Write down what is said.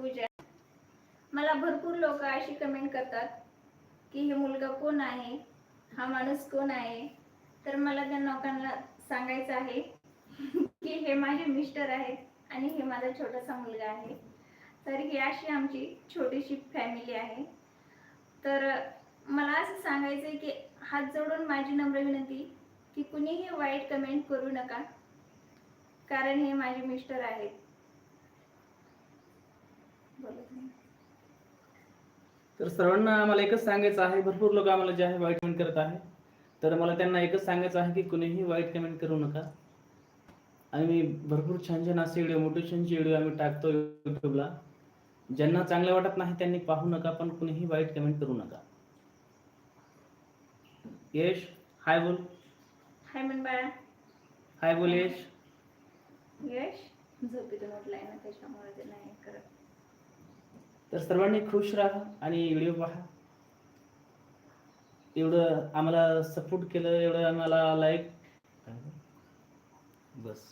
पूजा. मला भरपूर लोक अशी कमेंट करतात की हे मुलगा कोण आहे? हा माणूस कोण आहे? तर मला त्या लोकांना सांगायचं आहे की हे माझे मिस्टर आहेत आणि हे माझा छोटासा मुलगा आहे. तर ही अशी आमची छोटीशी फॅमिली आहे. तर मला असं सांगायचं आहे की हात जोडून माझी नम्र विनंती की कुणीही वाईट कमेंट करू नका. कारण हे माझे मिस्टर आहेत. तर सर्वांना आम्हाला एकच सांगायचं आहे भरपूर लोक आम्हाला जे आहे वाईट कमेंट करत आहे. तर मला त्यांना एकच सांगायचं आहे की कुणीही वाईट कमेंट करू नका. मी भरपूर छान छान असे व्हिडिओ मोटिवेशनचे व्हिडिओ आम्ही टाकतो युट्यूबला ज्यांना चांगलं वाटत नाही त्यांनी पाहू नका पण कुणीही वाईट कमेंट करू नका. यश हाय बोल. हाय म्हण बाळा हाय बोल यश. यश? झोपेतून उठलाय ना त्याच्यामुळे ते नाही करत. तर सर्वांनी खुश राहा आणि व्हिडिओ पहा. एवढं आम्हाला सपोर्ट केलं एवढं आम्हाला लाईक बस.